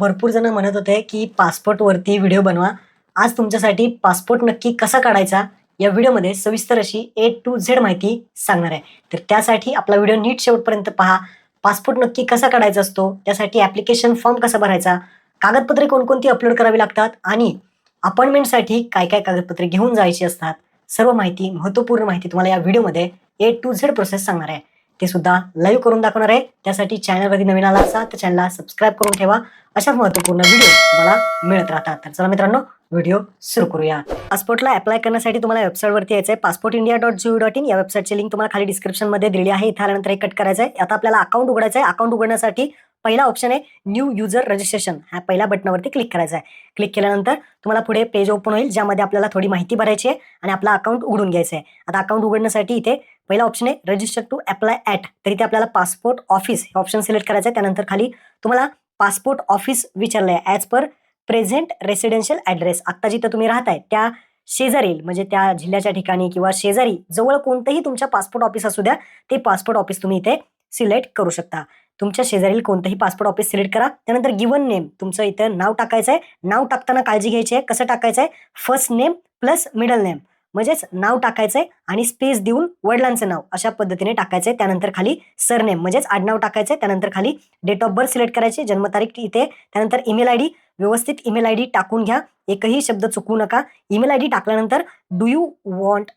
भरपूर जण म्हणत होते की पासपोर्टवरती व्हिडिओ बनवा. आज तुमच्यासाठी पासपोर्ट नक्की कसा काढायचा? या व्हिडिओमध्ये सविस्तर अशी ए टू झेड माहिती सांगणार आहे. तर त्यासाठी आपला व्हिडिओ नीट शेवटपर्यंत पहा. पासपोर्ट नक्की कसा काढायचा असतो? त्यासाठी ॲप्लिकेशन फॉर्म कसा भरायचा? कागदपत्रे कोणकोणती अपलोड करावी लागतात? आणि अपॉइंटमेंटसाठी काय काय कागदपत्रे घेऊन जायची असतात? सर्व माहिती महत्त्वपूर्ण माहिती तुम्हाला या व्हिडिओमध्ये ए टू झेड प्रोसेस सांगणार आहे. ते सुद्धा लाईव्ह करून दाखवणार आहे. त्यासाठी चॅनलवरती नवीन आला असा तर चॅनलला सबस्क्राईब करून ठेवा. अशाच महत्त्वपूर्ण व्हिडिओ तुम्हाला मिळत राहतात. तर चला मित्रांनो व्हिडिओ सुरू करूया. पासपोर्टला अप्लाय करण्यासाठी तुम्हाला वेबसाईटवरती यायचं आहे passport India dot G O dot in या वेबसाईटची लिंक तुम्हाला खाली डिस्क्रिप्शनमध्ये दिली आहे. इथे आल्यानंतर एक कट करायचं आहे आता आपल्याला अकाउंट उघडायचं आहे अकाउंट उघडण्यासाठी पहिला ऑप्शन आहे न्यू युजर रजिस्ट्रेशन ह्या पहिल्या बटनावरती क्लिक करायचं आहे क्लिक केल्यानंतर तुम्हाला पुढे पेज ओपन होईल ज्यामध्ये आपल्याला थोडी माहिती भरायची आहे आणि आपला अकाउंट उघडून घ्यायचं आहे आता अकाउंट उघडण्यासाठी इथे पहिला ऑप्शन आहे रजिस्टर टू अप्लाय ॲट तर इथे आपल्याला पासपोर्ट ऑफिस हे ऑप्शन सिलेक्ट करायचं आहे. त्यानंतर खाली तुम्हाला पासपोर्ट ऑफिस विचारलं आहे as per present residential address आत्ता जिथं तुम्ही राहताय त्या शेजारील म्हणजे त्या जिल्ह्याच्या ठिकाणी किंवा शेजारी जवळ कोणतंही तुमच्या पासपोर्ट ऑफिस असू द्या ते पासपोर्ट ऑफिस तुम्ही इथे सिलेक्ट करू शकता. तुमच्या शेजारील कोणतंही पासपोर्ट ऑफिस सिलेक्ट करा. त्यानंतर गिवन नेम तुमचं इथं नाव टाकायचं आहे. नाव टाकताना काळजी घ्यायची आहे. कसं टाकायचं आहे? First name plus middle name म्हणजेच नाव टाकायचंय आणि स्पेस देऊन वडिलांचं नाव अशा पद्धतीने टाकायचंय. त्यानंतर खाली सरनेम म्हणजेच आडनाव टाकायचंय. त्यानंतर खाली डेट ऑफ बर्थ सिलेक्ट करायचे जन्मतारीख इथे. त्यानंतर ईमेल आय डी व्यवस्थित ईमेल आय डी टाकून घ्या. एकही शब्द चुकवू नका. ईमेल आय डी टाकल्यानंतर do you want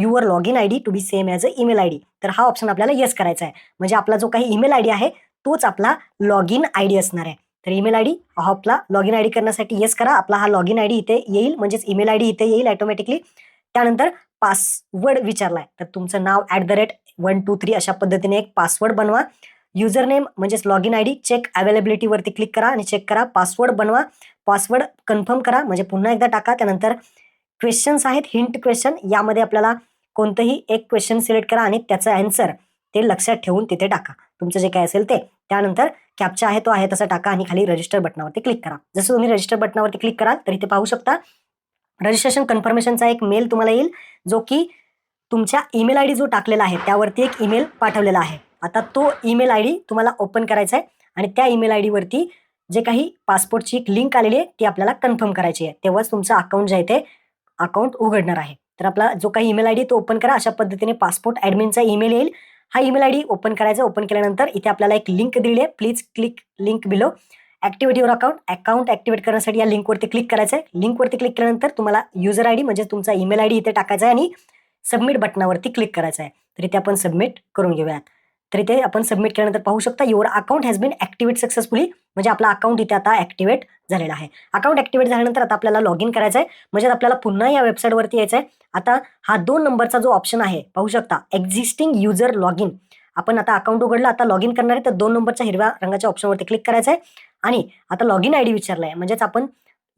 your log in I D to be same as a email I D तर हा ऑप्शन आपल्याला येस करायचा आहे म्हणजे आपला जो काही ईमेल आय डी आहे तोच आपला लॉग इन आय डी असणार आहे. तर ईमेल आय डी हा आपला लॉग इन आय डी करण्यासाठी येस करा. आपला हा लॉग इन आय डी इथे येईल. म्हणजेच ईमेल आय डी इथे येईल ऑटोमॅटिकली त्यानंतर पासवर्ड विचारलाय. तर तुमचं नाव at the rate one two three अशा पद्धतीने एक पासवर्ड बनवा. युजर नेम म्हणजेच log in I D check अवेलेबिलिटीवरती click करा आणि चेक करा. पासवर्ड बनवा. पासवर्ड कन्फर्म करा. म्हणजे पुन्हा एकदा टाका. त्यानंतर क्वेश्चन्स आहेत. हिंट क्वेश्चन यामध्ये आपल्याला कोणतंही एक क्वेश्चन सिलेक्ट करा आणि त्याचं आन्सर ते लक्षात ठेवून तिथे टाका. तुमचं जे काय असेल ते. त्यानंतर कॅप्चा आहे तो आहे तसा टाका आणि खाली रजिस्टर बटनावरती क्लिक करा. जसं तुम्ही रजिस्टर बटनावरती क्लिक कराल तर इथे पाहू शकता रजिस्ट्रेशन कन्फर्मेशनचा एक मेल तुम्हाला येईल जो की तुमच्या ईमेल आय डी जो टाकलेला आहे त्यावरती एक ईमेल पाठवलेला आहे. आता तो ईमेल आय डी तुम्हाला ओपन करायचा आहे आणि त्या ईमेल आय डीवरती जे काही पासपोर्टची एक लिंक आलेली आहे ती आपल्याला कन्फर्म करायची आहे. तेव्हाच तुमचं अकाउंट जे आहे ते अकाउंट उघडणार आहे. तर आपला जो काही ईमेल आय डी तो ओपन करा अशा पद्धतीने पासपोर्ट ॲडमिनचा ईमेल येईल. हा ईमेल आय डी ओपन करायचा ओपन केल्यानंतर इथे आपल्याला एक लिंक दिली आहे. Please click link below. Activity your account account activate करण्यासाठी या लिंकवरती क्लिक करायचं आहे लिंकवरती क्लिक केल्यानंतर तुम्हाला युजर आय डी म्हणजे तुमचा ईमेल आय डी इथे टाकायचा आहे आणि सबमिट बटनावरती क्लिक करायचं आहे तर इथे आपण सबमिट करून घेऊयात. तर इथे आपण सबमिट केल्यानंतर पाहू शकता your account has been activate successfully म्हणजे आपला अकाउंट इथे आता ॲक्टिवेट झालेला आहे. अकाउंट ॲक्टिवेट झाल्यानंतर आता आपल्याला लॉग इन करायचं आहे म्हणजे आपल्याला पुन्हा या वेबसाईटवरती यायचं आहे आता हा दोन नंबरचा जो ऑप्शन आहे पाहू शकता एक्झिस्टिंग युजर लॉग इन आपण आता अकाउंट उघडलं आता लॉग इन करणार आहे तर दोन नंबरच्या हिरव्या रंगाच्या ऑप्शनवरती क्लिक करायचं आहे आणि आता लॉग इन आय डी विचारला आहे म्हणजेच आपण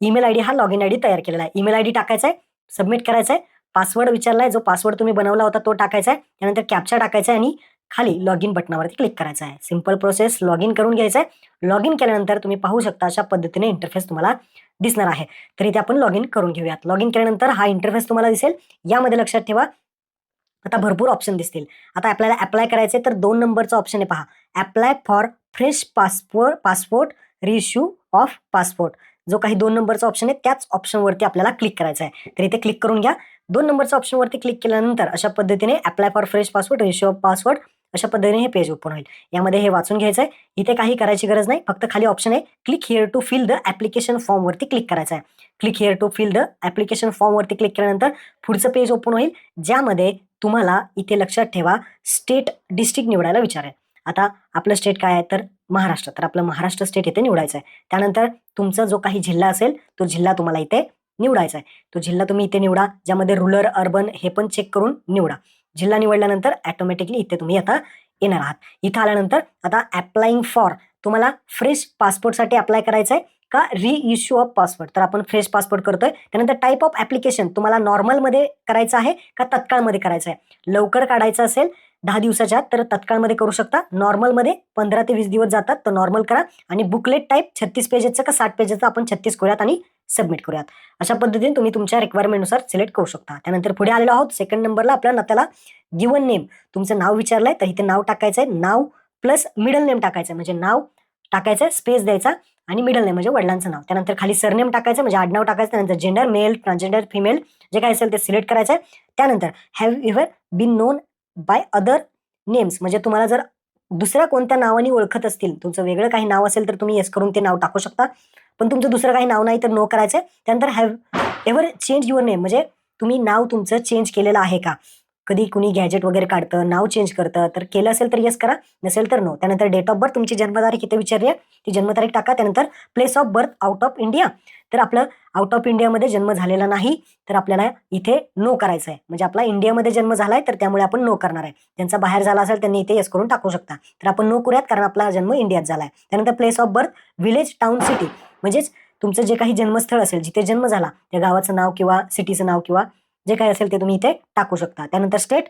ईमेल आय डी हा लॉग इन आय डी तयार केलेला आहे. ईमेल आय डी टाकायचा आहे सबमिट करायचा आहे पासवर्ड विचारला आहे जो पासवर्ड तुम्ही बनवला होता तो टाकायचा आहे त्यानंतर कॅप्चा टाकायचा आहे आणि खाली लॉग इन बटनावरती क्लिक करायचं आहे सिंपल प्रोसेस लॉग इन करून घ्यायचं आहे लॉग इन केल्यानंतर तुम्ही पाहू शकता अशा पद्धतीने इंटरफेस तुम्हाला दिसणार आहे. तर इथे आपण लॉग इन करून घेऊयात. लॉग इन केल्यानंतर हा इंटरफेस तुम्हाला दिसेल. यामध्ये लक्षात ठेवा आता भरपूर ऑप्शन दिसतील. आता आपल्याला अप्लाय करायचे तर दोन नंबरचा ऑप्शन आहे पहा. Apply for fresh passport passport reissue of passport जो काही दोन नंबरचा ऑप्शन आहे त्याच ऑप्शनवरती आपल्याला क्लिक करायचं आहे. तर इथे क्लिक करून घ्या. दोन नंबरच्या ऑप्शनवरती क्लिक केल्यानंतर अशा पद्धतीने apply for fresh passport reissue of password अशा पद्धतीने हे पेज ओपन होईल. यामध्ये हे वाचून घ्यायचं आहे इथे काही करायची गरज नाही. फक्त खाली ऑप्शन आहे click here to fill the application फॉर्मवरती click करायचं आहे. Click here to fill the application फॉर्मवरती click केल्यानंतर पुढचं पेज ओपन होईल ज्यामध्ये तुम्हाला इथे लक्षात ठेवा स्टेट डिस्ट्रिक्ट निवडायला विचारेल आता आपलं स्टेट काय आहे? तर महाराष्ट्र तर आपलं महाराष्ट्र स्टेट इथे निवडायचं आहे. त्यानंतर तुमचा जो काही जिल्हा असेल तो जिल्हा तुम्हाला इथे निवडायचा आहे. तो जिल्हा तुम्ही इथे निवडा ज्यामध्ये रुरल अर्बन हे पण चेक करून निवडा. जिल्हा निवडल्यानंतर ॲटोमॅटिकली इथे तुम्ही आता येणार आहात. इथं आल्यानंतर आता अप्लाइंग फॉर तुम्हाला फ्रेश पासपोर्टसाठी अप्लाय करायचं आहे का रिइश्यू ऑफ पासपोर्ट तर आपण फ्रेश पासपोर्ट करतोय. त्यानंतर टाईप ऑफ ॲप्लिकेशन तुम्हाला नॉर्मलमध्ये करायचं आहे का तत्काळमध्ये करायचं आहे? लवकर काढायचं असेल दहा दिवसाच्या आत तर तत्काळमध्ये करू शकता. नॉर्मलमध्ये पंधरा ते वीस दिवस जातात तर नॉर्मल करा. आणि बुकलेट टाईप छत्तीस पेजेसचं का साठ पेजेसचं आपण छत्तीस करूयात आणि सबमिट करूयात. अशा पद्धतीने तुम्ही तुमच्या रिक्वायरमेंटनुसार सिलेक्ट करू शकता. त्यानंतर पुढे आलेलो आहोत सेकंड नंबरला आपल्याला त्याला गिवन नेम तुमचं नाव विचारलंय तर इथे नाव टाकायचं आहे नाव प्लस मिडल नेम टाकायचं आहे म्हणजे नाव टाकायचं आहे स्पेस द्यायचा आणि मिडल नेम म्हणजे वडिलांचं नाव. त्यानंतर खाली सरनेम टाकायचं म्हणजे आडनाव टाकायचं त्यानंतर जेंडर मेल ट्रान्सजेंडर फिमेल जे काय असेल ते सिलेक्ट करायचं आहे त्यानंतर have your been known by other names म्हणजे तुम्हाला जर दुसऱ्या कोणत्या नावाने ओळखत असतील तुमचं वेगळं काही नाव असेल तर तुम्ही येस करून ते नाव टाकू शकता. पण तुमचं दुसरं काही नाव नाही तर नो करायचं आहे त्यानंतर have ever change your name म्हणजे तुम्ही नाव तुमचं चेंज केलेलं आहे का? कधी कुणी गॅजेट वगैरे काढतं नाव चेंज करतं तर केलं असेल तर येस करा नसेल तर नो त्यानंतर डेट ऑफ बर्थ तुमची जन्मतारीख इथे विचारली आहे ती जन्मतारीख टाका त्यानंतर place of birth out of India तर आपलं आउट ऑफ इंडियामध्ये जन्म झालेला नाही तर आपल्याला इथे नो करायचं आहे म्हणजे आपला इंडियामध्ये जन्म झालाय तर त्यामुळे आपण नो करणार आहे. ज्यांचा बाहेर झाला असेल त्यांनी इथे येस करून टाकू शकता. तर आपण नो करूयात कारण आपला जन्म इंडियात झालाय. त्यानंतर place of birth village town city म्हणजेच तुमचं जे काही जन्मस्थळ असेल जिथे जन्म झाला त्या गावाचं नाव किंवा सिटीचं नाव किंवा जे काही असेल ते तुम्ही इथे टाकू शकता. त्यानंतर स्टेट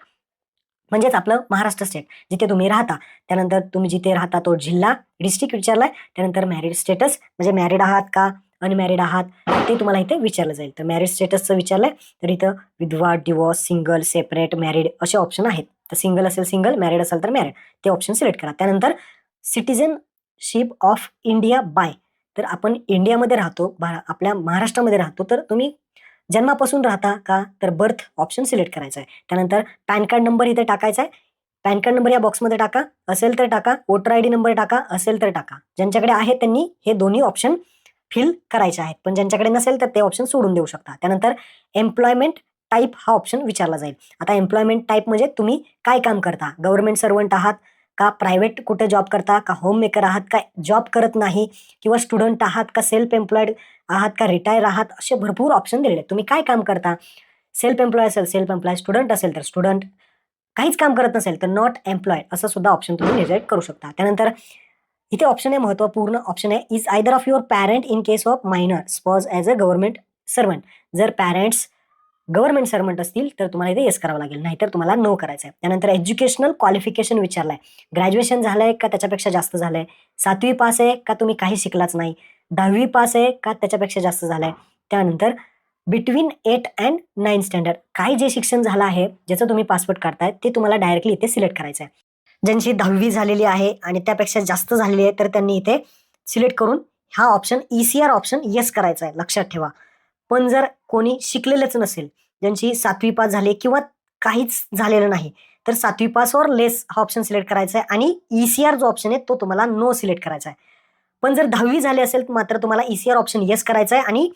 म्हणजेच आपलं महाराष्ट्र स्टेट जिथे तुम्ही राहता. त्यानंतर तुम्ही जिथे राहता तो जिल्हा डिस्ट्रिक्ट विचारलाय. त्यानंतर मॅरिड स्टेटस म्हणजे मॅरिड आहात का? अनमॅरिड आहात? ते तुम्हाला इथे विचारलं जाईल. तर मॅरिड स्टेटसचं विचारलंय. तर इथं विधवा डिवॉर्स सिंगल सेपरेट मॅरिड असे ऑप्शन आहेत. तर सिंगल असेल सिंगल मॅरिड असेल तर मॅरिड ते ऑप्शन सिलेक्ट करा. त्यानंतर सिटिझनशिप ऑफ इंडिया बाय तर आपण इंडियामध्ये राहतो आपल्या महाराष्ट्रामध्ये राहतो तर तुम्ही जन्मापासून राहता का? तर बर्थ ऑप्शन सिलेक्ट करायचं आहे. त्यानंतर पॅन कार्ड नंबर इथे टाकायचा आहे. पॅन कार्ड नंबर या बॉक्समध्ये टाका. असेल तर टाका. वोटर आय डी नंबर टाका. असेल तर टाका. ज्यांच्याकडे आहे त्यांनी हे दोन्ही ऑप्शन फिल करायचे आहेत. पण ज्यांच्याकडे नसेल तर ते ऑप्शन सोडून देऊ शकता. त्यानंतर एम्प्लॉयमेंट टाईप हा ऑप्शन विचारला जाईल. आता एम्प्लॉयमेंट टाईप म्हणजे तुम्ही काय काम करता? गव्हर्नमेंट सर्वंट आहात का? प्रायव्हेट कुठे जॉब करता? का होम मेकर आहात? का जॉब करत नाही? किंवा स्टुडंट आहात? का सेल्फ एम्प्लॉईड आहात का? रिटायर आहात? असे भरपूर ऑप्शन दिलेले आहेत. तुम्ही काय काम करता? सेल्फ एम्प्लॉय असेल सेल्फ एम्प्लॉय स्टुडंट असेल तर स्टुडंट काहीच काम करत नसेल तर नॉट एम्प्लॉय असं सुद्धा ऑप्शन तुम्ही निर्धारित करू शकता. त्यानंतर इथे ऑप्शन आहे महत्त्वपूर्ण ऑप्शन आहे is either of your parent in case of minor spouse as a government servant जर पॅरेंट्स गव्हर्नमेंट सर्वंट असतील तर तुम्हाला इथे येस करावं लागेल. नाहीतर तुम्हाला नो करायचं आहे त्यानंतर एज्युकेशनल क्वालिफिकेशन विचारलं आहे ग्रॅज्युएशन झालंय का? त्याच्यापेक्षा जास्त झालंय. सातवी पास आहे का? तुम्ही काही शिकलाच नाही. दहावी पास आहे का त्याच्यापेक्षा जास्त झालाय? त्यानंतर between eight and nine standard काय जे शिक्षण झालं आहे ज्याचं तुम्ही पासपोर्ट काढताय ते तुम्हाला डायरेक्टली इथे सिलेक्ट करायचं आहे ज्यांची दहावी झालेली आहे आणि त्यापेक्षा जास्त झालेली आहे तर त्यांनी इथे सिलेक्ट करून हा option E C R option yes करायचा आहे लक्षात ठेवा. पण जर कोणी शिकलेलंच नसेल ज्यांची सातवी पास झाली किंवा काहीच झालेलं नाही तर सातवी पास और लेस हा ऑप्शन सिलेक्ट करायचा आहे आणि ई सी आर जो ऑप्शन आहे तो तुम्हाला नो सिलेक्ट करायचा आहे पण जर दहावी झाली असेल तर मात्र तुम्हाला E C R option yes करायचं आहे आणि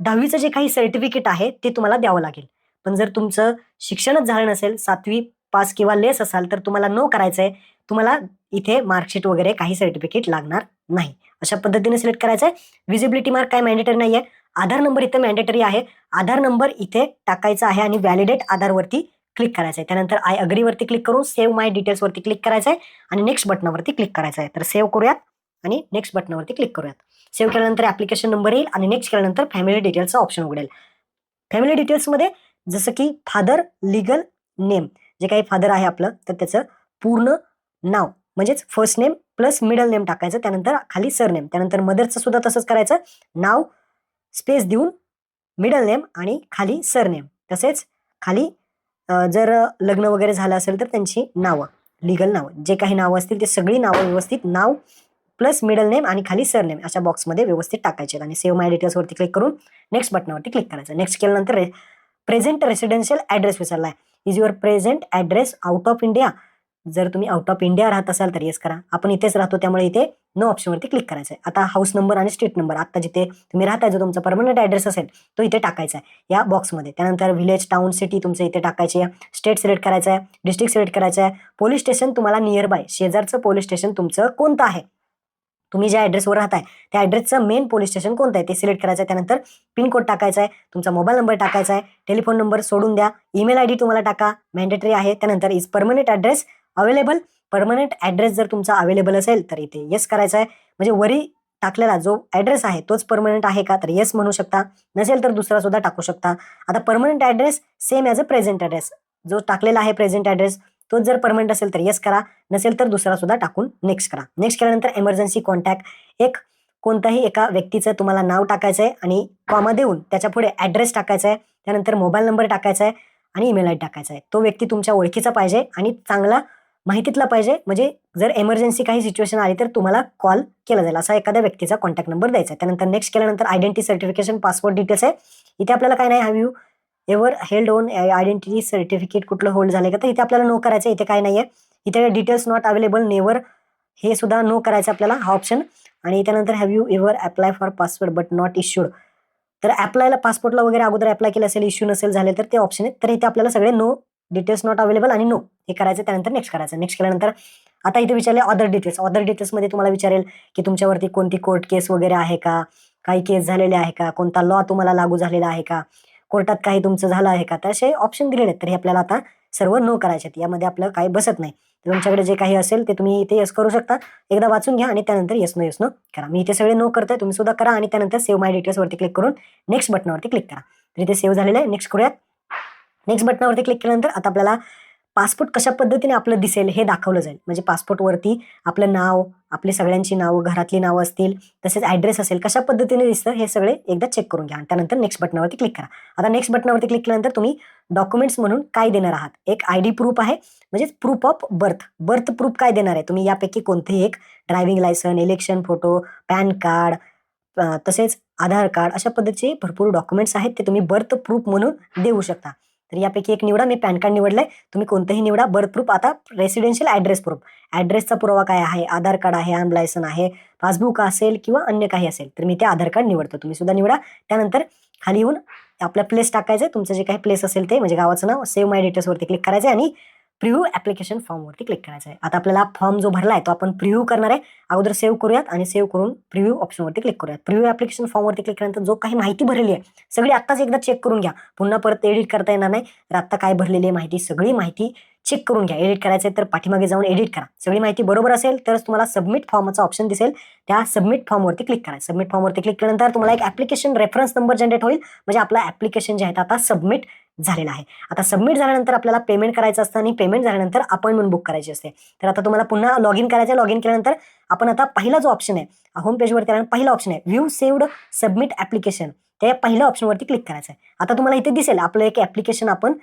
दहावीचं जे काही सर्टिफिकेट आहे ते तुम्हाला द्यावं लागेल. पण जर तुमचं शिक्षणच झालं नसेल सातवी पास किंवा लेस असाल तर तुम्हाला नो करायचं आहे. तुम्हाला इथे मार्कशीट वगैरे काही सर्टिफिकेट लागणार नाही. अशा पद्धतीने सिलेक्ट करायचं आहे. विजिबिलिटी मार्क काय मॅन्डेटरी नाही आहे आधार नंबर इथे मॅन्डेटरी आहे. आधार नंबर इथे टाकायचा आहे आणि व्हॅलिडेट आधारवरती क्लिक करायचं आहे. त्यानंतर आय अग्रीवरती क्लिक करून सेव्ह माय डिटेल्सवरती क्लिक करायचं आहे आणि नेक्स्ट बटनावरती क्लिक करायचं आहे. तर सेव्ह करूयात. आणि नेक्स्ट बटनावरती क्लिक करूयात. सेव्ह केल्यानंतर ऍप्लिकेशन नंबर येईल आणि नेक्स्ट केल्यानंतर फॅमिली डिटेल्सचा ऑप्शन उघडेल. फॅमिली डिटेल्समध्ये जसं की फादर लिगल नेम जे काही फादर आहे आपलं तर त्याचं पूर्ण नाव म्हणजेच first name plus middle name टाकायचं त्यानंतर खाली सरनेम त्यानंतर मदरचं सुद्धा तसंच करायचं. नाव स्पेस देऊन मिडल नेम आणि खाली सरनेम तसेच खाली जर लग्न वगैरे झालं असेल तर त्यांची नावं लिगल नावं. जे काही नावं असतील ते सगळी नावं व्यवस्थित नाव प्लस मिडल नेम आणि खाली सरनेम अशा बॉक्समध्ये व्यवस्थित टाकायचे. आणि सेव्ह माय डिटेल्सवरती क्लिक करून नेक्स्ट बटनावरती क्लिक करायचं. नेक्स्ट केल्यानंतर प्रेझेंट रेसिडेन्शियल ॲड्रेस आहे is your present address out of India जर तुम्ही आउट ऑफ इंडिया राहत असाल तर येस करा. आपण इथेच राहतो त्यामुळे इथे नो ऑप्शनवरती क्लिक करायचं आहे आता हाऊस नंबर आणि स्ट्रीट नंबर आता जिथे तुम्ही राहताय जो तुमचा परमनंट ॲड्रेस असेल तो इथे टाकायचा आहे या बॉक्समध्ये त्यानंतर विलेज टाउन सिटी तुमचं इथे टाकायची. आहे स्टेट सिलेक्ट करायचं आहे डिस्ट्रिक्ट सिलेक्ट करायचं आहे पोलीस स्टेशन तुम्हाला नियर बाय शेजारचं पोलीस स्टेशन तुमचं कोणतं आहे? तुम्ही ज्या ॲड्रेसवर राहताय त्या ॲड्रेसचं मेन पोलीस स्टेशन कोणतं आहे? ते सिलेक्ट करायचं आहे. त्यानंतर पिनकोड टाकायचा आहे. तुमचा मोबाईल नंबर टाकायचा आहे. टेलिफोन नंबर सोडून द्या. ईमेल आय डी तुम्हाला टाका. मॅन्डेटरी आहे. त्यानंतर is permanent address available permanent address जर तुमचा अवेलेबल असेल तर इथे येस करायचा आहे. म्हणजे वरी टाकलेला जो ॲड्रेस आहे तोच परमनंट आहे का? तर येस म्हणू शकता. नसेल तर दुसरा सुद्धा टाकू शकता. आता permanent address same as a present address जो टाकलेला आहे प्रेझेंट ॲड्रेस तोच जर परमनंट असेल तर येस करा नसेल तर दुसरा सुद्धा टाकून नेक्स्ट करा. नेक्स्ट केल्यानंतर एमर्जन्सी कॉन्टॅक्ट एक कोणत्याही एका व्यक्तीचं तुम्हाला नाव टाकायचं आहे आणि कॉमा देऊन त्याच्या पुढे ॲड्रेस टाकायचा आहे त्यानंतर मोबाईल नंबर टाकायचा आहे आणि ईमेल आय टाकायचा आहे तो व्यक्ती तुमच्या ओळखीचा पाहिजे आणि चांगला माहितीतला पाहिजे. म्हणजे जर एमर्जन्सी काही सिच्युएशन आली तर तुम्हाला कॉल केला जाईल. असा एखाद्या व्यक्तीचा कॉन्टॅक्ट नंबर द्यायचा आहे. त्यानंतर नेक्स्ट केल्यानंतर आयडेंटिटी सर्टिफिकेशन पासपोर्ट डिटेल्स आहे. इथे आपल्याला काय नाही have you ever held own identity certificate कुठलं होल्ड झालंय का? तर इथे आपल्याला नो करायचं आहे. इथे काय नाहीये. इथे डिटेल्स नॉट अवेलेबल नेवर हे सुद्धा नो करायचं आपल्याला हा ऑप्शन आणि त्यानंतर have you ever apply for passport but not issued तर अप्लायला पासपोर्टला वगैरे अगोदर अप्लाय केलं असेल इश्यू नसेल झाले तर ते ऑप्शन आहेत तर इथे आपल्याला सगळे नो डिटेल्स नॉट अवेलेबल आणि नो हे करायचं त्यानंतर नेक्स्ट करायचं. नेक्स्ट केल्यानंतर आता इथे विचारले अदर डिटेल्स अदर डिटेल्समध्ये तुम्हाला विचारेल की तुमच्यावरती कोणती कोर्ट केस वगैरे आहे का? काही केस झालेले आहे का? कोणता लॉ तुम्हाला लागू झालेला आहे का? कोर्टात काही तुमचं झालं आहे का? तर असे ऑप्शन दिलेले आहेत. तर हे आपल्याला आता सर्व नो करायचे आहेत. यामध्ये आपलं काही बसत नाही. तर तुमच्याकडे जे काही असेल ते तुम्ही इथे यस करू शकता. एकदा वाचून घ्या आणि त्यानंतर येस नो येस नो करा. मी इथे सगळे नो करतोय. तुम्ही सुद्धा करा आणि त्यानंतर सेव्ह माय डिटेल्स वरती क्लिक करून नेक्स्ट बटनावरती क्लिक करा. तर इथे सेव्ह झालेलं आहे. नेक्स्ट करूयात. नेक्स्ट बटनावरती क्लिक केल्यानंतर आता आपल्याला पासपोर्ट कशा पद्धतीने आपलं दिसेल हे दाखवलं जाईल. म्हणजे पासपोर्टवरती आपलं नाव आपली सगळ्यांची नावं घरातली नावं असतील तसेच ॲड्रेस असेल कशा पद्धतीने दिसतं हे सगळे एकदा चेक करून घ्या. आणि त्यानंतर नेक्स्ट बटनावरती क्लिक करा. आता नेक्स्ट बटनावरती क्लिक केल्यानंतर तुम्ही डॉक्युमेंट्स म्हणून काय देणार आहात? एक आय डी प्रूफ आहे म्हणजेच proof of birth birth proof काय देणार आहे? तुम्ही यापैकी कोणतेही एक driving licence election photo PAN card तसेच आधार कार्ड अशा पद्धतीचे भरपूर डॉक्युमेंट्स आहेत ते तुम्ही बर्थ प्रूफ म्हणून देऊ शकता. तर यापैकी एक निवडा मी पॅन कार्ड निवडलंय. तुम्ही कोणतंही निवडा. बर्थ प्रूफ आता रेसिडेन्शियल ॲड्रेस प्रूफ ॲड्रेसचा पुरावा काय आहे? आधार कार्ड आहे आम लायसन आहे पासबुक असेल किंवा अन्य काही असेल तर मी ते आधार कार्ड निवडतो. तुम्ही सुद्धा निवडा. त्यानंतर खाली येऊन आपला प्लेस टाकायचं आहे तुमचं जे काही प्लेस असेल ते म्हणजे गावाचं नाव सेव्ह माय डिटेल्सवरती क्लिक करायचं आहे आणि प्रिव्ह्यू ॲप्लिकेशन फॉर्मवरती क्लिक करायचं आहे. आता आपल्याला फॉर्म जो भरला आहे तो आपण प्रिव्ह्यू करणार आहे. अगोदर सेव्ह करूयात आणि सेव्ह करून प्रिव्ह्यू ऑप्शनवरती क्लिक करूयात. प्रिव्ह्यू ॲप्लिकेशन फॉर्मवरती क्लिक केल्यानंतर जो काही माहिती भरलेली आहे सगळी आत्ताच एकदा चेक करून घ्या. पुन्हा परत एडिट करता येणार नाही. तर आत्ता काय भरलेली आहे माहिती सगळी माहिती चेक करून घ्या. एडिट करायचं आहे तर पाठीमागे जाऊन एडिट करा. सगळी माहिती बरोबर असेल तरच तुम्हाला सबमिट फॉर्मचा ऑप्शन दिसेल. त्या सबमिट फॉर्मवरती क्लिक करा. सबमिट फॉर्मवरती क्लिक केल्यानंतर तुम्हाला एक ॲप्लिकेशन रेफरन्स नंबर जनरेट होईल. म्हणजे आपला ॲप्लिकेशन जे आहे ते आता सबमिट झालेला आहे. आता सबमिट झाल्यानंतर आपल्याला पेमेंट करायचं असतं आणि पेमेंट झाल्यानंतर अपॉइंटमेंट बुक करायची असते. तर आता तुम्हाला पुन्हा लॉग इन करायचं आहे. लॉग इन केल्यानंतर आपण आता पहिला जो ऑप्शन आहे होम पेजवरती आल्यानंतर पहिला ऑप्शन आहे व्ह्यू सेव्ड सबमिट ॲप्लिकेशन त्या पहिल्या ऑप्शनवरती क्लिक करायचं आहे. आता तुम्हाला इथे दिसेल आपलं एक ॲप्लिकेशन आपण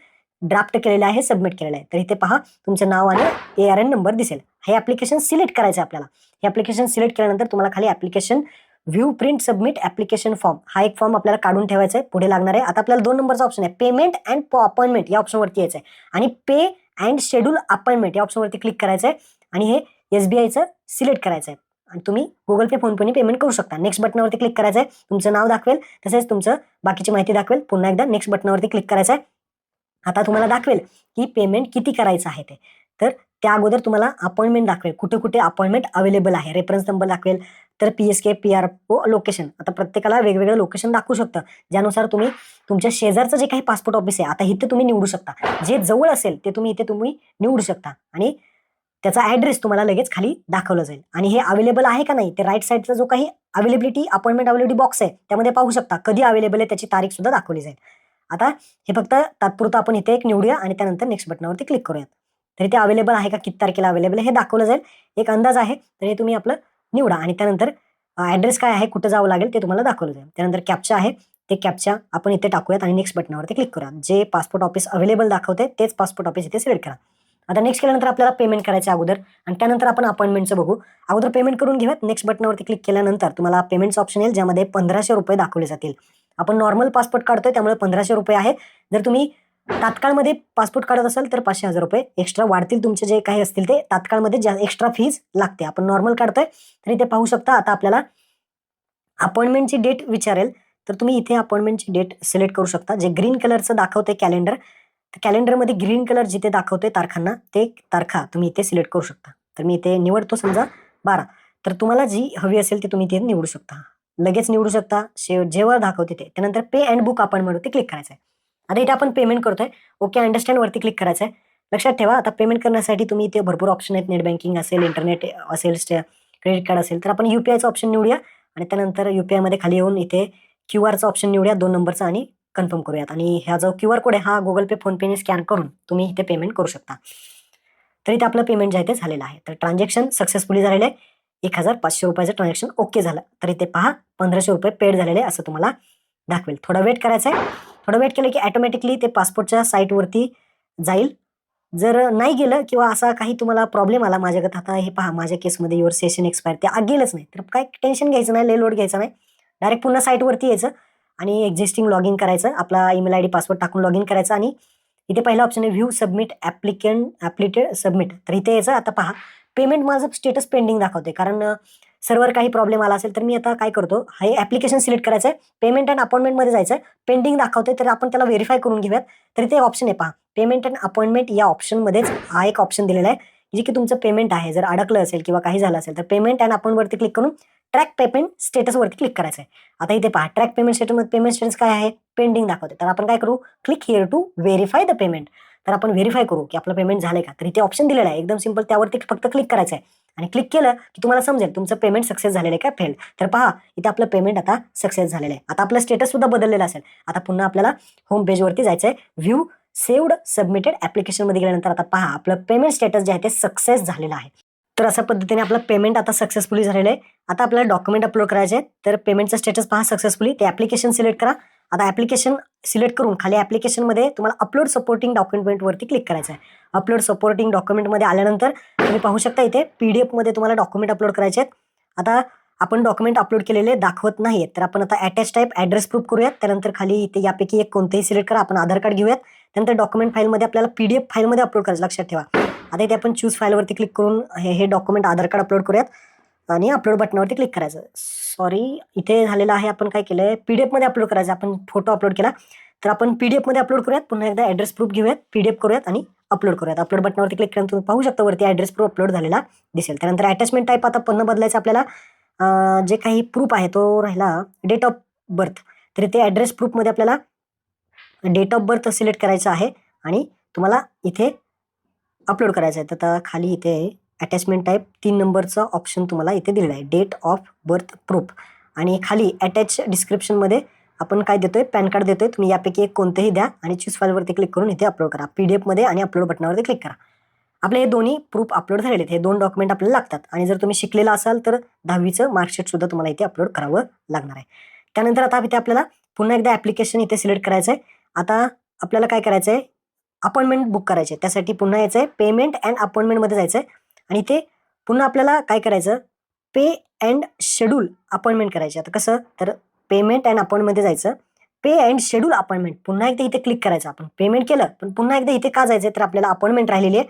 ड्राफ्ट केलेलं आहे सबमिट केलेलं आहे. तर इथे पहा तुमचं नाव आणि ए आर एन नंबर दिसेल. हे ॲप्लिकेशन सिलेक्ट करायचं आहे आपल्याला. हे ॲप्लिकेशन सिलेक्ट केल्यानंतर तुम्हाला खाली application view print submit application form हा एक फॉर्म आपल्याला काढून ठेवायचा आहे. पुढे लागणार आहे. आता आपल्याला दोन नंबरचा ऑप्शन आहे. पेमेंट अँड अपॉइंटमेंट या ऑप्शनवरती यायचं आहे. आणि पे अँड शेड्यूल अपॉइंटमेंट या ऑप्शनवरती क्लिक करायचं आहे. आणि हे एस बी आयचं सिलेक्ट करायचं आहे. आणि तुम्ही गुगल पे फोनपेने पेमेंट करू शकता. नेक्स्ट बटनावरती क्लिक करायचं आहे. तुमचं नाव दाखवेल. तसेच तुमचं बाकीची माहिती दाखवेल. पुन्हा एकदा नेक्स्ट बटनावरती क्लिक करायचं आहे. आता तुम्हाला दाखवेल की पेमेंट किती करायचं आहे ते. तर त्या अगोदर तुम्हाला अपॉइंटमेंट दाखवेल. कुठे कुठे अपॉइंटमेंट अवेलेबल आहे. रेफरन्स नंबर दाखवेल. तर P S K P R O location आता प्रत्येकाला वेगवेगळं लोकेशन दाखवू शकतं. ज्यानुसार तुम्ही तुमच्या शेजारचं जे काही पासपोर्ट ऑफिस आहे आता इथे तुम्ही निवडू शकता. जे जवळ असेल ते तुम्ही इथे तुम्ही निवडू शकता. आणि त्याचा ॲड्रेस तुम्हाला लगेच खाली दाखवलं जाईल. आणि हे अवेलेबल आहे का नाही ते राईट साईडचा जो काही अवेलेबिलिटी अपॉइंटमेंट अवेलेबिलिटी बॉक्स आहे त्यामध्ये पाहू शकता. कधी अवेलेबल आहे त्याची तारीख सुद्धा दाखवली जाईल. आता हे फक्त तात्पुरतं आपण इथे एक निवडूया आणि त्यानंतर नेक्स्ट बटनावरती क्लिक करूयात. तरी ते अवेलेबल आहे का किती तारखेला अवेलेबल हे दाखवलं जाईल. एक अंदाज आहे तर हे तुम्ही आपलं निवडा. आणि त्यानंतर ॲड्रेस काय आहे कुठं जावं लागेल ते तुम्हाला दाखवलं जाईल. त्यानंतर कॅप्चा आहे ते कॅप्चा आपण इथे टाकूयात आणि नेक्स्ट बटनावरती क्लिक करूया जे पासपोर्ट ऑफिस अवेलेबल दाखवते तेच पासपोर्ट ऑफिस इथे सिलेक्ट करा. आता नेक्स्ट केल्यानंतर आपल्याला पेमेंट करायचं अगोदर. आणि त्यानंतर आपण अपॉइंटमेंटचं बघू. अगोदर पेमेंट करून घेऊयात. नेक्स्ट बटनावरती क्लिक केल्यानंतर तुम्हाला पेमेंटचं ऑप्शन येईल ज्यामध्ये पंधराशे रुपये दाखवले जातील. आपण नॉर्मल पासपोर्ट काढतोय त्यामुळे पंधराशे रुपये आहे. जर तुम्ही तात्काळमध्ये पासपोर्ट काढत असाल तर पाचशे हजार रुपये एक्स्ट्रा वाढतील तुमचे जे काही असतील ते. तात्काळमध्ये ज्या एक्स्ट्रा फीज लागते. आपण नॉर्मल काढतोय तर इथे पाहू शकता. आता आपल्याला अपॉइंटमेंटची डेट विचारेल तर तुम्ही इथे अपॉइंटमेंटची डेट सिलेक्ट करू शकता. जे ग्रीन कलरचं दाखवते कॅलेंडर तर कॅलेंडरमध्ये ग्रीन कलर जिथे दाखवते तारखांना ते तारखा तुम्ही इथे सिलेक्ट करू शकता. तर मी इथे निवडतो समजा बारा. तर तुम्हाला जी हवी असेल ती तुम्ही इथे निवडू शकता. लगेच निवडू शकता. शेव जेव्हा दाखवते ते. त्यानंतर पे अँड बुक अपॉइंटमेंटवरती क्लिक करायचं आहे आता इथे आपण पेमेंट करतोय. ओके अंडरस्टँड वरती क्लिक करायचं आहे लक्षात ठेवा आता पेमेंट करण्यासाठी तुम्ही इथे भरपूर ऑप्शन आहेत. नेट बँकिंग असेल इंटरनेट असेल क्रेडिट कार्ड असेल तर आपण युपीआयचा ऑप्शन निवडूया. आणि त्यानंतर युपीआयमध्ये खाली येऊन इथे क्यू आरचं ऑप्शन निवडूया दोन नंबरचा आणि कन्फर्म करूयात. आणि ह्या जो क्यू आर कोड आहे हा गुगल पे फोनपेने स्कॅन करून तुम्ही इथे पेमेंट करू शकता. तर इथे आपलं पेमेंट जे आहे ते झालेलं आहे. तर ट्रान्झॅक्शन सक्सेसफुली झालेलं आहे. एक हजार पाचशे रुपयाचं ट्रान्झॅक्शन ओके झालं. तर इथे पहा पंधराशे रुपये पेड झालेले असं तुम्हाला दाखवेल. थोडा वेट करायचा आहे थोडा वेट केलं की ॲटोमॅटिकली ते पासपोर्टच्या साईटवरती जाईल. जर नाही गेलं किंवा असा काही तुम्हाला प्रॉब्लेम आला माझ्याकडे आता हे पहा माझ्या केसमध्ये युअर सेशन एक्सपायर ते आ- गेलंच नाही. तर काय टेन्शन घ्यायचं नाही ले लोड घ्यायचा नाही. डायरेक्ट पुन्हा साईटवरती यायचं आणि एक्झिस्टिंग लॉग इन करायचं आपला ईमेल आय डी पासवर्ड टाकून लॉग इन करायचं आणि इथे पहिला ऑप्शन आहे view submit applicant applied submit तर इथे यायचं. आता पहा पेमेंट माझं स्टेटस पेंडिंग दाखवते कारण सर्वर काही प्रॉब्लेम आला असेल तर मी आता काय करतो? हे ॲप्लिकेशन सिलेक्ट करायचं आहे पेमेंट अँड अपॉइंटमेंटमध्ये जायचं आहे पेंडिंग दाखवते तर आपण त्याला व्हेरीफाय करून घेऊयात. तर ते ऑप्शन आहे पहा. पेमेंट अँड अपॉइंटमेंट या ऑप्शनमध्येच हा एक ऑप्शन दिलेला आहे. जे की तुमचं पेमेंट आहे. जर अडकलं असेल किंवा काही झालं असेल तर पेमेंट अँड अपॉइंटवरती क्लिक करून ट्रॅक पेमेंट स्टेटसवरती क्लिक करायचं आहे आता इथे पहा. ट्रॅक पेमेंट स्टेटसमध्ये पेमेंट स्टेटस काय आहे? पेंडिंग दाखवते तर आपण काय करू? Click here to verify the payment तर आपण व्हेरीफाय करू की आपलं पेमेंट झालं का? तर इथे ऑप्शन दिलेला आहे. एकदम सिंपल त्यावरती फक्त क्लिक करायचं आहे आणि क्लिक केलं की तुम्हाला समजेल तुमचं पेमेंट सक्सेस झालेलं आहे का? फेल तर पहा इथे आपलं पेमेंट आता सक्सेस झालेलं आहे. आता आपलं स्टेटस सुद्धा बदललेलं असेल. आता पुन्हा आपल्याला होम पेजवरती जायचं आहे व्ह्यू सेव्ड सबमिटेड ॲप्लिकेशनमध्ये गेल्यानंतर आता पहा आपलं पेमेंट स्टेटस जे आहे ते सक्सेस झालेलं आहे. तर अशा पद्धतीने आपलं पेमेंट आता सक्सेसफुली झालेलं आहे. आता आपल्याला डॉक्युमेंट अपलोड करायचे आहेत. तर पेमेंटचं स्टेटस पहा सक्सेसफुली ते ॲप्लिकेशन सिलेक्ट करा. आता ॲप्लिकेशन सिलेक्ट करून खाली ॲप्लिकेशनमध्ये तुम्हाला अपलोड सपोर्टिंग डॉक्युमेंटवरती क्लिक करायचं आहे अपलोड सपोर्टिंग डॉक्युमेंटमध्ये आल्यानंतर तुम्ही पाहू शकता इथे पी डी एफमध्ये तुम्हाला डॉक्युमेंट अपलोड करायचे आहेत. आता आपण डॉक्युमेंट अपलोड केलेले दाखवत नाहीत तर आपण आता अटॅच टाईप ॲड्रेस प्रूफ करूयात. त्यानंतर खाली इथे यापैकी एक कोणतेही सिलेक्ट करा. आपण आधार कार्ड घेऊयात. त्यानंतर डॉक्युमेंट फाईलमध्ये आपल्याला पी डी एफ फाईलमध्ये अपलोड करायचं. लक्षात ठेवा. आता इथे आपण चूज फाईलवरती क्लिक करून हे हे डॉक्युमेंट आधार कार्ड अपलोड करूयात. आणि अपलोड बटनावरती क्लिक करायचं. सॉरी इथे झालेलं आहे आपण काय केलं आहे पी डी एफमध्ये अपलोड करायचं. आपण फोटो अपलोड केला. तर आपण पी डी एफमध्ये अपलोड करूयात. पुन्हा एकदा ॲड्रेस प्रूफ घेऊयात. पी डी एफ करूयात आणि अपलोड करूयात. अपलोड बटनावरती क्लिक करून तुम्ही पाहू शकता वरती ॲड्रेस प्रूफ अपलोड झालेला दिसेल. त्यानंतर अटॅचमेंट टाईप आता पुन्हा बदलायचं आपल्याला. जे काही प्रूफ आहे तो राहिला डेट ऑफ बर्थ तर ते ॲड्रेस प्रूफमध्ये आपल्याला डेट ऑफ बर्थ सिलेक्ट करायचं आहे. आणि तुम्हाला इथे अपलोड करायचं आहे. तर आता खाली इथे अटॅचमेंट टाईप तीन नंबरचा ऑप्शन तुम्हाला इथे दिलेला आहे. डेट ऑफ बर्थ प्रूफ आणि खाली अटॅच डिस्क्रिप्शनमध्ये आपण काय देतोय? पॅन कार्ड देतोय. तुम्ही यापैकी एक कोणतेही द्या आणि चूज फाईलवरती क्लिक करून इथे अपलोड करा. पी डी एफमध्ये आणि अपलोड बटनावरती क्लिक करा. आपले हे दोन्ही प्रूफ अपलोड झालेले आहेत. हे दोन डॉक्युमेंट आपल्याला लागतात. आणि जर तुम्ही शिकलेला असाल तर दहावीचं मार्कशीट सुद्धा तुम्हाला इथे अपलोड करावं लागणार आहे. त्यानंतर आता इथे आपल्याला पुन्हा एकदा ॲप्लिकेशन इथे सिलेक्ट करायचं आहे. आता आपल्याला काय करायचं आहे? अपॉइंटमेंट बुक करायचे त्यासाठी पुन्हा यायचं आहे. पेमेंट अँड अपॉइंटमेंटमध्ये जायचं आहे. आणि इथे पुन्हा आपल्याला काय करायचं? पे अँड शेड्यूल अपॉइंटमेंट करायची. आता कसं? तर पेमेंट अँड अपॉइंटमध्ये जायचं. पे अँड शेड्यूल अपॉइंटमेंट पुन्हा एकदा इथे क्लिक करायचं आपण. पेमेंट केलं पण पुन्हा एकदा इथे का जायचं तर आपल्याला अपॉइंटमेंट राहिलेली आहे.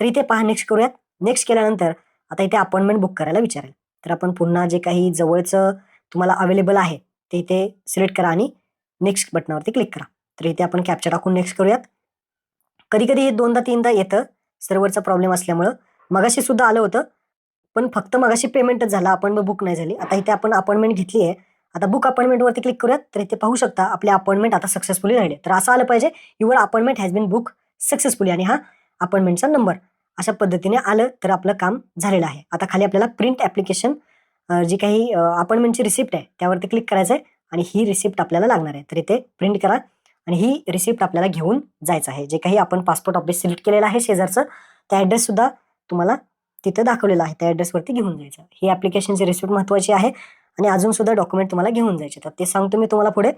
तर इथे पहा नेक्स्ट करूयात. नेक्स्ट केल्यानंतर आता इथे अपॉइंटमेंट बुक करायला विचारेल. तर आपण पुन्हा जे काही जवळचं तुम्हाला अवेलेबल आहे ते इथे सिलेक्ट करा आणि नेक्स्ट बटनावरती क्लिक करा. तर इथे आपण कॅप्चर टाकून नेक्स्ट करूयात. कधी कधी हे दोनदा तीनदा येतं. सर्व्हरचा प्रॉब्लेम असल्यामुळं. मगाशी सुद्धा आलं होतं. पण फक्त मगाशी पेमेंटच झाला. आपण बुक नाही झाली. आता इथे आपण अपॉइंटमेंट घेतली आहे. आता बुक अपॉइंटमेंटवरती क्लिक करूयात. तर इथे पाहू शकता आपले अपॉइंटमेंट आता सक्सेसफुली झाले तर असं आलं पाहिजे your appointment has been book successfully आणि हा अपॉइंटमेंटचा नंबर. अशा पद्धतीने आलं तर आपलं काम झालेलं आहे. आता खाली आपल्याला प्रिंट ॲप्लिकेशन जी काही अपॉइंटमेंटची रिसिप्ट आहे त्यावरती क्लिक करायचं आहे आणि ही रिसिप्ट आपल्याला लागणार आहे. तर इथे प्रिंट करा आणि ही रिसिप्ट आपल्याला घेऊन जायचं आहे. जे काही आपण पासपोर्ट ऑफिस सिलेक्ट केलेलं आहे शेजारचं त्या ॲड्रेससुद्धा तुम्हाला तिथं दाखवलेलं आहे त्या ॲड्रेसवरती घेऊन जायचं. ही ॲप्लिकेशनची रिसिप्ट महत्त्वाची आहे आणि अजून सुद्धा डॉक्युमेंट तुम्हाला घेऊन जायचे. तर ते सांगतो मी तुम्हाला पुढे.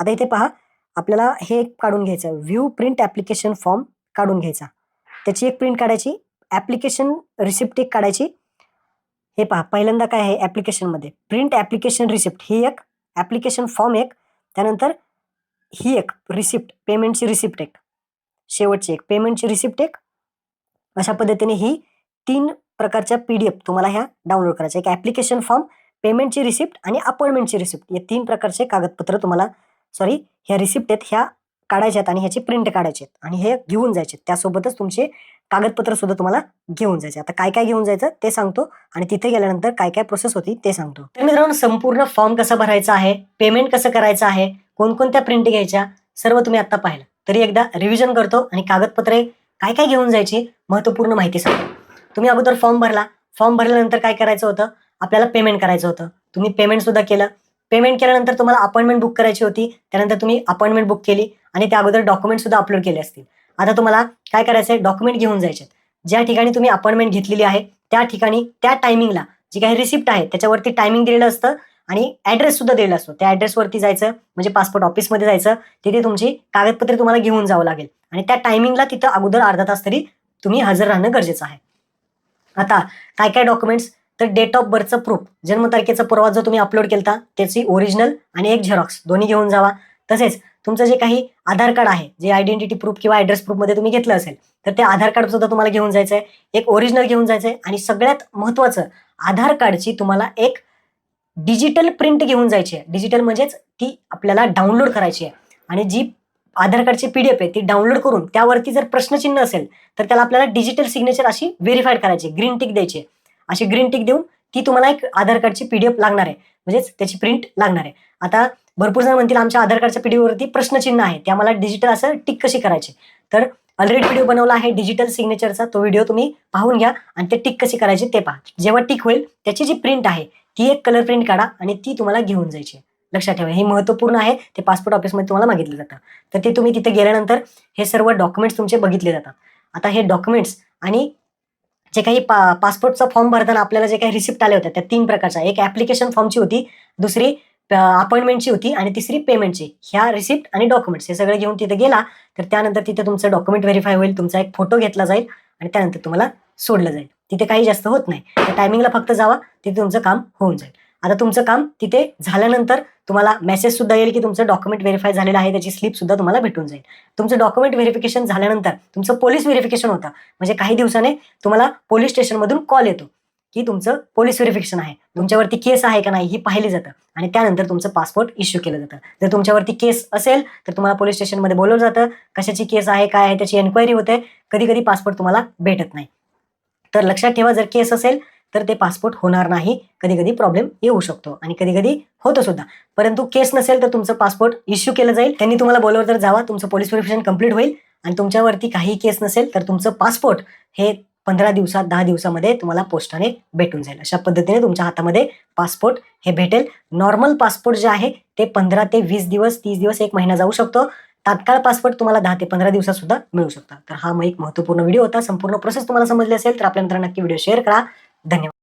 आता इथे पहा आपल्याला हे एक काढून घ्यायचं. व्ह्यू प्रिंट ॲप्लिकेशन फॉर्म काढून घ्यायचा. त्याची एक प्रिंट काढायची ॲप्लिकेशन रिसिप्ट एक काढायची. हे पहा पहिल्यांदा काय आहे ॲप्लिकेशनमध्ये प्रिंट ॲप्लिकेशन रिसिप्ट ही एक ॲप्लिकेशन फॉर्म एक. त्यानंतर ही एक रिसिप्ट पेमेंटची रिसिप्ट एक. शेवटची एक पेमेंटची रिसिप्ट एक. अशा पद्धतीने ही तीन प्रकारच्या पी डी एफ तुम्हाला ह्या डाउनलोड करायच्या. एक ॲप्लिकेशन फॉर्म पेमेंटची रिसिप्ट आणि अपॉइंटमेंटची रिसिप्ट या तीन प्रकारचे कागदपत्र तुम्हाला सॉरी ह्या रिसिप्ट आहेत ह्या काढायच्या आहेत आणि ह्याची प्रिंट काढायचे आहेत. आणि हे घेऊन जायचे त्यासोबतच तुमचे कागदपत्र सुद्धा तुम्हाला घेऊन जायचे आता काय काय घेऊन जायचं ते सांगतो आणि तिथे गेल्यानंतर काय काय प्रोसेस होती ते सांगतो. तर मित्रांनो संपूर्ण फॉर्म कसा भरायचा आहे? पेमेंट कसं करायचं आहे? कोणकोणत्या प्रिंट घ्यायच्या? सर्व तुम्ही आता पाहिलं. तरी एकदा रिव्हिजन करतो आणि कागदपत्रे काय काय घेऊन जायची? महत्त्वपूर्ण माहिती सांगतो. तुम्ही अगोदर फॉर्म भरला. फॉर्म भरल्यानंतर काय करायचं होतं? आपल्याला पेमेंट करायचं होतं. तुम्ही पेमेंट सुद्धा केलं. पेमेंट केल्यानंतर तुम्हाला अपॉइंटमेंट बुक करायची होती. त्यानंतर तुम्ही अपॉइंटमेंट बुक केली आणि त्या अगोदर डॉक्युमेंट सुद्धा अपलोड केले असतील. आता तुम्हाला काय करायचं आहे डॉक्युमेंट घेऊन जायचे ज्या ठिकाणी तुम्ही अपॉइंटमेंट घेतलेली आहे त्या ठिकाणी त्या टायमिंगला जी काही रिसिप्ट आहे त्याच्यावरती टायमिंग दिलेलं असतं आणि ऍड्रेस सुद्धा दिलेला असतो. त्या ऍड्रेसवरती जायचं म्हणजे पासपोर्ट ऑफिसमध्ये जायचं तिथे तुमची कागदपत्रे तुम्हाला घेऊन जावं लागेल. आणि त्या टायमिंगला तिथं अगोदर अर्धा तास तरी तुम्ही हजर राहणं गरजेचं आहे. आता काय काय डॉक्युमेंट्स तर डेट ऑफ बर्थचं प्रूफ जन्मतारखेचा पुरावा जो तुम्ही अपलोड केलता त्याची ओरिजिनल आणि एक झेरॉक्स दोन्ही घेऊन जावा. तसेच तुमचं जे काही आधार कार्ड आहे जे आयडेंटिटी प्रूफ किंवा ॲड्रेस प्रूफमध्ये तुम्ही घेतलं असेल तर ते आधार कार्ड सुद्धा तुम्हाला घेऊन जायचं आहे एक ओरिजिनल घेऊन जायचं आहे आणि सगळ्यात महत्त्वाचं आधार कार्डची तुम्हाला एक डिजिटल प्रिंट घेऊन जायची आहे. डिजिटल म्हणजेच ती आपल्याला डाउनलोड करायची आहे. आणि जी आधार कार्डची पीडीएफ आहे ती डाउनलोड करून त्यावरती जर प्रश्नचिन्ह असेल तर त्याला आपल्याला डिजिटल सिग्नेचर अशी व्हेरीफाईड करायची ग्रीन टिक द्यायची. अशी ग्रीन टिक देऊन ती तुम्हाला एक आधार कार्डची पीडीएफ लागणार आहे. म्हणजेच त्याची प्रिंट लागणार आहे. आता भरपूर जण म्हणतील आमच्या आधार कार्डच्या पीडीएफवरती प्रश्नचिन्ह आहे ते आम्हाला डिजिटल असं टिक कशी करायची? तर ऑलरेडी व्हिडिओ बनवला आहे डिजिटल सिग्नेचरचा तो व्हिडिओ तुम्ही पाहून घ्या आणि ते टिक कशी करायची ते पहा. जेव्हा टिक होईल त्याची जी प्रिंट आहे ती एक कलर प्रिंट काढा आणि ती तुम्हाला घेऊन जायची. लक्षात ठेवा. हे महत्त्वपूर्ण आहे. ते पासपोर्ट ऑफिसमध्ये तुम्हाला मागितलं जातं. तर ते तुम्ही तिथे गेल्यानंतर हे सर्व डॉक्युमेंट्स तुमचे बघितले जातात. आता हे डॉक्युमेंट्स आणि जे काही पा पासपोर्टचा फॉर्म भरताना आपल्याला जे काही रिसिप्ट आले होत्या त्या तीन प्रकारच्या. एक ऍप्लिकेशन फॉर्मची होती दुसरी अपॉइंटमेंटची होती आणि तिसरी पेमेंटची ह्या रिसिप्ट आणि डॉक्युमेंट्स हे सगळे घेऊन तिथे गेला तर त्यानंतर तिथे तुमचं डॉक्युमेंट व्हेरीफाय होईल तुमचा एक फोटो घेतला जाईल आणि त्यानंतर तुम्हाला सोडलं जाईल. तिथे काही जास्त होत नाही. त्या टायमिंगला फक्त जावा तिथे तुमचं काम होऊन जाईल. आता तुमचं काम तिथे झाल्यानंतर तुम्हाला मेसेज सुद्धा येईल की तुमचं डॉक्युमेंट व्हेरीफाय झालेलं आहे त्याची स्लिप सुद्धा तुम्हाला भेटून जाईल. तुमचं डॉक्युमेंट व्हेरिफिकेशन झाल्यानंतर तुमचं पोलीस व्हेरिफिकेशन होतं. म्हणजे काही दिवसाने तुम्हाला पोलीस स्टेशनमधून कॉल येतो की तुमचं पोलीस व्हेरिफिकेशन आहे. तुमच्यावरती केस आहे का नाही ही पाहिली जातं. आणि त्यानंतर तुमचं पासपोर्ट इश्यू केलं जातं. जर तुमच्यावरती केस असेल तर तुम्हाला पोलीस स्टेशनमध्ये बोलवलं जातं कशाची केस आहे काय आहे त्याची एन्क्वायरी होते. कधी कधी पासपोर्ट तुम्हाला भेटत नाही. तर लक्षात ठेवा जर केस असेल तर ते पासपोर्ट होणार नाही. कधी कधी प्रॉब्लेम येऊ शकतो आणि कधी कधी होतो सुद्धा. परंतु केस नसेल तर तुमचं पासपोर्ट इश्यू केलं जाईल. त्यांनी तुम्हाला बोलवलं तर जावा तुमचं पोलीस व्हेरिफिकेशन कंप्लीट होईल. आणि तुमच्यावरती काही केस नसेल तर तुमचं पासपोर्ट हे पंधरा दिवसात दहा दिवसामध्ये तुम्हाला पोस्टाने भेटून जाईल. अशा पद्धतीने तुमच्या हातामध्ये पासपोर्ट हे भेटेल. नॉर्मल पासपोर्ट जे आहे ते पंधरा ते वीस दिवस तीस दिवस एक महिना जाऊ शकतो. तात्काळ पासपोर्ट तुम्हाला दहा ते पंधरा दिवसात सुद्धा मिळू शकतात. तर हा मग एक महत्त्वपूर्ण व्हिडिओ होता. संपूर्ण प्रोसेस तुम्हाला समजली असेल तर आपल्या मित्रांना नक्की व्हिडिओ शेअर करा. ధన్యవాదాలు